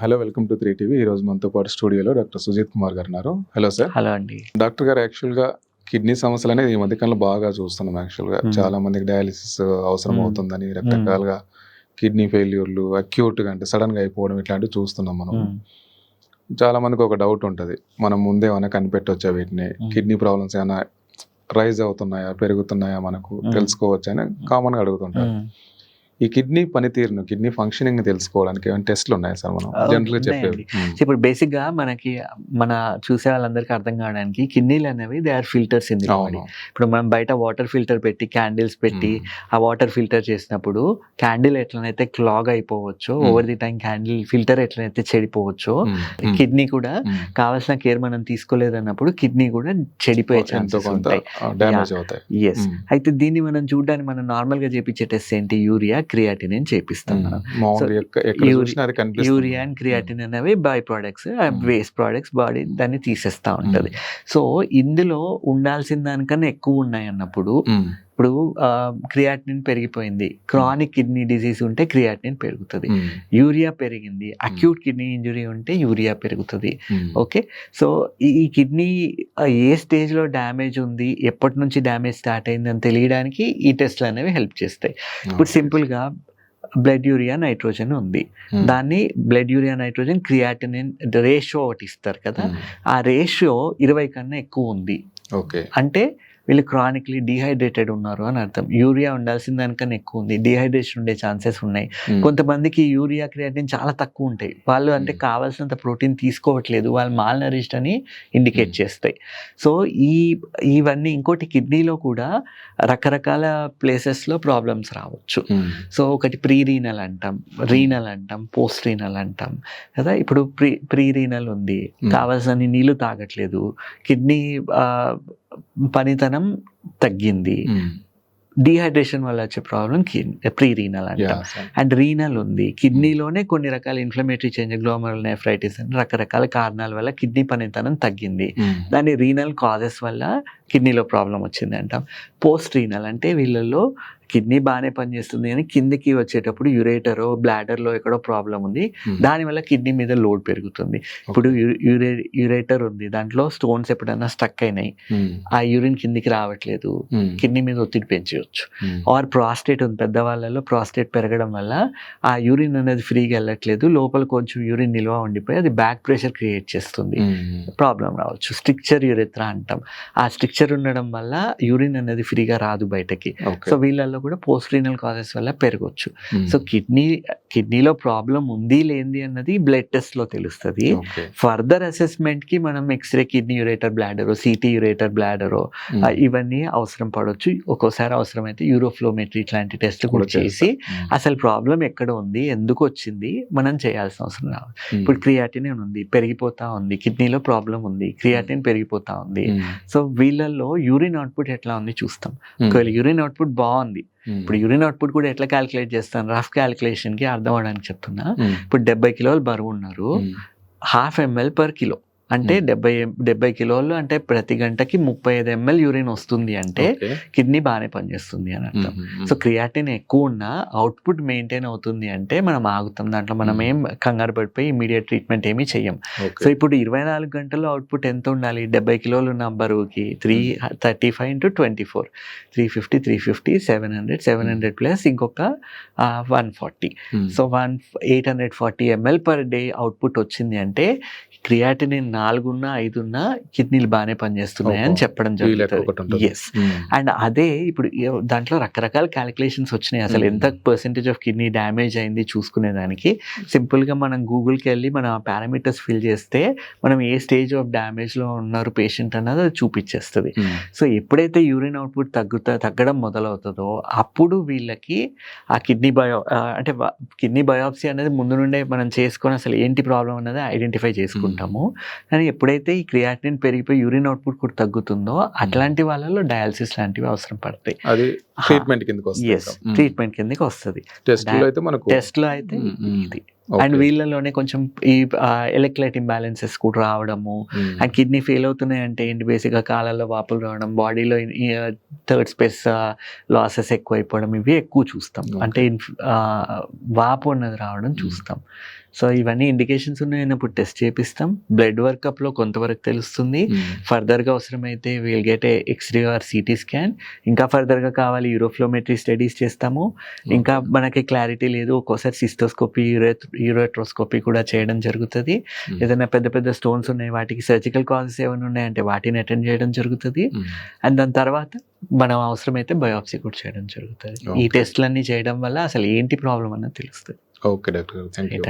Hello welcome to three TV ఈ రోజు మనతో పాటు స్టూడియోలో డాక్టర్ సుజిత్ కుమార్ గారు ఉన్నారు హలో సార్ హలో అండి డాక్టర్ గారు యాక్చువల్గా కిడ్నీ సమస్యలు అనేది ఈ మధ్యకాలంలో బాగా చూస్తున్నాం యాక్చువల్గా. చాలా మందికి డయాలిసిస్ అవసరం. అవుతుందని రకరకాలుగా కిడ్నీ ఫెయిల్యూర్లు అక్యూట్గా అంటే సడన్గా అయిపోవడం ఇట్లాంటివి చూస్తున్నాం మనం. చాలా మందికి ఒక డౌట్ ఉంటుంది మనం ముందే ఏమైనా కనిపెట్టవచ్చా వీటిని. కిడ్నీ ప్రాబ్లమ్స్ ఏమైనా రైజ్ అవుతున్నాయా పెరుగుతున్నాయా మనకు. తెలుసుకోవచ్చా అని కామన్గా అడుగుతుంటారు. ఈ కిడ్నీ పనితీరును కిడ్నీ ఫంక్షనింగ్ తెలుసుకోవడానికి ఏమైనా టెస్ట్లు ఉన్నాయా సార్ మనం జనరల్గా చెప్పేవి ఉన్నాయండి. ఇప్పుడు బేసిక్గా మనకి మన చూసే వాళ్ళందరికీ అర్థం కావడానికి కిడ్నీలు అనేవి దే ఆర్ ఫిల్టర్స్ ఇన్ ఇప్పుడు మనం బయట వాటర్ ఫిల్టర్ పెట్టి క్యాండిల్స్ పెట్టి Hmm. ఆ వాటర్ ఫిల్టర్ చేసినప్పుడు క్యాండిల్ ఎట్లనైతే క్లాగ్ అయిపోవచ్చో Hmm. Over the time candle filter ఎట్లనైతే చెడిపోవచ్చో Hmm. Hmm. కిడ్నీ కూడా Hmm. కావాల్సిన కేర్ మనం తీసుకోలేదన్నప్పుడు కిడ్నీ కూడా చెడిపోయే ఛాన్సెస్ ఉంటాయి ఎస్ Hmm. అయితే దీన్ని మనం చూడడానికి మనం నార్మల్గా చేపించే టెస్ట్ ఏంటి యూరియా క్రియాటిన్ చేపిస్తాం. మనం మామూలుగా So, ఎక్క- ఎక్కడ యూరి- చూసినా అది కనిపిస్తుంది యూరియా అండ్ క్రియాటిన్ అనేవి by products. Waste products body దాన్ని తీసేస్తా. ఉంటది సో ఇందులో ఉండాల్సిన దానికన్నా ఎక్కువ ఉన్నాయి అన్నప్పుడు. ఇప్పుడు క్రియాటిన్ పెరిగిపోయింది. క్రానిక్ కిడ్నీ డిసీజ్ ఉంటే క్రియాటిన్ పెరుగుతుంది. యూరియా పెరిగింది. అక్యూట్ కిడ్నీ ఇంజురీ ఉంటే యూరియా పెరుగుతుంది. ఓకే? సో ఈ కిడ్నీ ఏ స్టేజ్లో డ్యామేజ్ ఉంది ఎప్పటి నుంచి డ్యామేజ్ స్టార్ట్ అయింది అని తెలియడానికి ఈ టెస్ట్లు అనేవి హెల్ప్ చేస్తాయి. ఇప్పుడు సింపుల్గా బ్లడ్ యూరియా నైట్రోజన్ ఉంది. దాన్ని blood urea nitrogen creatinine ratio ఒకటి ఇస్తారు కదా. ఆ రేషియో ఇరవై కన్నా ఎక్కువ ఉంది. ఓకే. అంటే వీళ్ళు క్రానిక్లీ డిహైడ్రేటెడ్ ఉన్నారు అని అర్థం. యూరియా ఉండాల్సిన దానికన్నా ఎక్కువ ఉంది. డిహైడ్రేషన్ ఉండే ఛాన్సెస్ ఉన్నాయి. Hmm. కొంతమందికి యూరియా క్రియాటిన్ చాలా తక్కువ ఉంటాయి. వాళ్ళు అంటే Hmm. కావాల్సినంత ప్రోటీన్ తీసుకోవట్లేదు. వాళ్ళు మాల్ నరిష్డ్ అని ఇండికేట్ Hmm. చేస్తాయి. సో ఈ ఇవన్నీ ఇంకోటి కిడ్నీలో కూడా రకరకాల ప్లేసెస్లో ప్రాబ్లమ్స్ రావచ్చు. సో ఒకటి ప్రీ రీనల్ అంటాం రీనల్ అంటాం. పోస్ట్ రీనల్ అంటాం. కదా ఇప్పుడు ప్రీ ప్రీ రీనల్ ఉంది. కావాల్సిన నీళ్ళు తాగట్లేదు. కిడ్నీ పనితనం తగ్గింది Hmm. డిహైడ్రేషన్ వల్ల వచ్చే ప్రాబ్లం ప్రీ రీనల్ అంటాం. అండ్ రీనల్ ఉంది కిడ్నీలోనే కొన్ని రకాల ఇన్ఫ్లమేటరీ చేంజ్ గ్లోమరల్ నెఫ్రైటిస్ అని రకరకాల కారణాల వల్ల కిడ్నీ పనితనం తగ్గింది Hmm. దాని రీనల్ కాజెస్ వల్ల కిడ్నీలో ప్రాబ్లం వచ్చింది అంటాం పోస్ట్ రీనల్ అంటే వీళ్ళల్లో కిడ్నీ బాగానే పనిచేస్తుంది కానీ కిందికి వచ్చేటప్పుడు యురేటరో బ్లాడర్లో ఎక్కడో ప్రాబ్లం ఉంది. దానివల్ల కిడ్నీ మీద లోడ్ పెరుగుతుంది. ఇప్పుడు యురే యురేటర్ ఉంది. దాంట్లో స్టోన్స్ ఎప్పుడైనా స్టక్ అయినాయి. ఆ యూరిన్ కిందికి రావట్లేదు. కిడ్నీ మీద ఒత్తిడి పెంచవచ్చు. ఆర్ ప్రాస్టేట్ ఉంది. పెద్దవాళ్ళలో ప్రాస్టేట్ పెరగడం వల్ల ఆ యూరిన్ అనేది ఫ్రీగా వెళ్ళట్లేదు. లోపల కొంచెం యూరిన్ నిల్వ ఉండిపోయి అది బ్యాక్ ప్రెషర్ క్రియేట్ చేస్తుంది. ప్రాబ్లం రావచ్చు. స్ట్రిక్చర్ యూరెత్రా అంటాం. ఆ స్ట్రిక్చర్ ఉండడం వల్ల యూరిన్ అనేది ఫ్రీగా రాదు బయటకి. సో వీళ్ళల్లో కూడా పోస్ట్ రీనల్ కాజెస్ వల్ల పెరగవచ్చు Hmm. సో కిడ్నీ కిడ్నీలో ప్రాబ్లం ఉంది లేనిది అన్నది బ్లడ్ టెస్ట్లో తెలుస్తుంది. ఫర్దర్ అసెస్మెంట్కి మనం ఎక్స్రే కిడ్నీ యురేటర్ బ్లాడరో సిటీ యురేటర్ బ్లాడరో. ఇవన్నీ అవసరం పడవచ్చు ఒక్కోసారి అవసరమైతే యూరోఫ్లోమెట్రీ ఇట్లాంటి టెస్ట్ కూడా చేసి. అసలు ప్రాబ్లం ఎక్కడ ఉంది ఎందుకు వచ్చింది మనం చేయాల్సిన అవసరం రాదు. ఇప్పుడు క్రియాటిన్ ఉంది పెరిగిపోతా ఉంది కిడ్నీలో ప్రాబ్లం ఉంది క్రియాటిన్ పెరిగిపోతా ఉంది. సో వీళ్ళల్లో యూరిన్ అవుట్పుట్ ఎట్లా ఉంది చూస్తాం. ఒకవేళ యూరిన్ అవుట్పుట్ బాగుంది. ఇప్పుడు యూరిన్ అవుట్పుట్ కూడా ఎట్లా క్యాలిక్యులేట్ చేస్తాను? రఫ్ క్యాలిక్యులేషన్కి అర్థం అవడానికి చెప్తున్నా. Hmm. ఇప్పుడు డెబ్బై కిలోలు బరువు ఉన్నారు. Hmm. Half ML per kilo అంటే Hmm. డెబ్బై డెబ్బై కిలోలు అంటే ప్రతి గంటకి ముప్పై ఐదు ఎంఎల్ యూరిన్ వస్తుంది అంటే. కిడ్నీ బాగానే పనిచేస్తుంది అని అర్థం Hmm. Hmm. సో క్రియాటిన్ ఎక్కువ ఉన్నా అవుట్పుట్ మెయింటైన్ అవుతుంది అంటే మనం ఆగుతాం దాంట్లో మనం Hmm. ఏం కంగారు పడిపోయి ఇమీడియట్ ట్రీట్మెంట్ ఏమీ చెయ్యం. సో ఇప్పుడు ఇరవై నాలుగు గంటల్లో అవుట్పుట్ ఎంత ఉండాలి డెబ్బై కిలోలు ఉన్న బరువుకి three thirty five into twenty four three fifty three fifty seven hundred seven hundred plus ఇంకొక one forty Hmm. So one eight hundred forty ML per day output వచ్చింది అంటే క్రియాటినిన్ నాలుగున్నా ఐదున్నా కిడ్నీలు బాగానే పనిచేస్తున్నాయి అని. చెప్పడం జరుగుతుంది. Yes Hmm. అండ్ అదే ఇప్పుడు దాంట్లో రకరకాల క్యాలిక్యులేషన్స్ వచ్చినాయి అసలు Hmm. ఎంత పర్సెంటేజ్ ఆఫ్ కిడ్నీ డ్యామేజ్ అయింది చూసుకునే దానికి సింపుల్గా మనం గూగుల్కి వెళ్ళి మన పారామీటర్స్ ఫిల్ చేస్తే మనం ఏ స్టేజ్ ఆఫ్ డ్యామేజ్లో ఉన్నారు పేషెంట్ అన్నది అది చూపించేస్తుంది Hmm. సో ఎప్పుడైతే యూరిన్ అవుట్పుట్ తగ్గుతా తగ్గడం మొదలవుతుందో అప్పుడు వీళ్ళకి ఆ కిడ్నీ బయో అంటే కిడ్నీ బయోప్సీ అనేది ముందు నుండే మనం చేసుకొని అసలు ఏంటి ప్రాబ్లం అన్నది ఐడెంటిఫై చేసుకుంటాము కానీ ఎప్పుడైతే ఈ క్రియాటిన్ పెరిగిపోయి యూరిన్ అవుట్పుట్ కూడా తగ్గుతుందో అట్లాంటి వాళ్ళలో డయాలసిస్ లాంటివి అవసరం పడతాయి. అది ట్రీట్మెంట్ కిందకి వస్తుంది ఎస్ ట్రీట్మెంట్ కిందకి వస్తుంది. టెస్ట్లో అయితే మనకు టెస్ట్లో అయితే Hmm, hmm. ఇది. అండ్ వీళ్ళలోనే కొంచెం ఈ ఎలక్ట్రైట్ ఇంబ్యాలెన్సెస్ కూడా రావడము Hmm. అండ్ కిడ్నీ ఫెయిల్ అవుతున్నాయి అంటే ఏంటి బేసిక్గా కాళ్ళల్లో వాపులు రావడం బాడీలో థర్డ్ స్పేస్ లాసెస్ ఎక్కువ అయిపోవడం ఇవి ఎక్కువ చూస్తాం. అంటే వాపు అన్నది రావడం చూస్తాం. సో ఇవన్నీ ఇండికేషన్స్ ఉన్నాయన్నప్పుడు టెస్ట్ చేపిస్తాం. బ్లడ్ వర్కప్లో కొంతవరకు తెలుస్తుంది. ఫర్దర్గా అవసరమైతే will get a x ray or CT scan ఇంకా ఫర్దర్గా కావాలి యూరోఫ్లోమెట్రీ స్టడీస్ చేస్తాము. ఇంకా మనకి క్లారిటీ లేదు. ఒక్కోసారి సిస్టోస్కోపీ యూరోట్రోస్కోపీ కూడా చేయడం జరుగుతుంది. Hmm. ఏదైనా పెద్ద పెద్ద స్టోన్స్ ఉన్నాయి. వాటికి సర్జికల్ కాజెస్ ఏమైనా ఉన్నాయంటే వాటిని అటెండ్ చేయడం జరుగుతుంది. అండ్ దాని తర్వాత మనం అవసరమైతే బయోప్సీ కూడా చేయడం జరుగుతుంది. ఈ. టెస్ట్లన్నీ చేయడం వల్ల అసలు ఏంటి ప్రాబ్లం అన్నది తెలుస్తుంది. Okay doctor thank you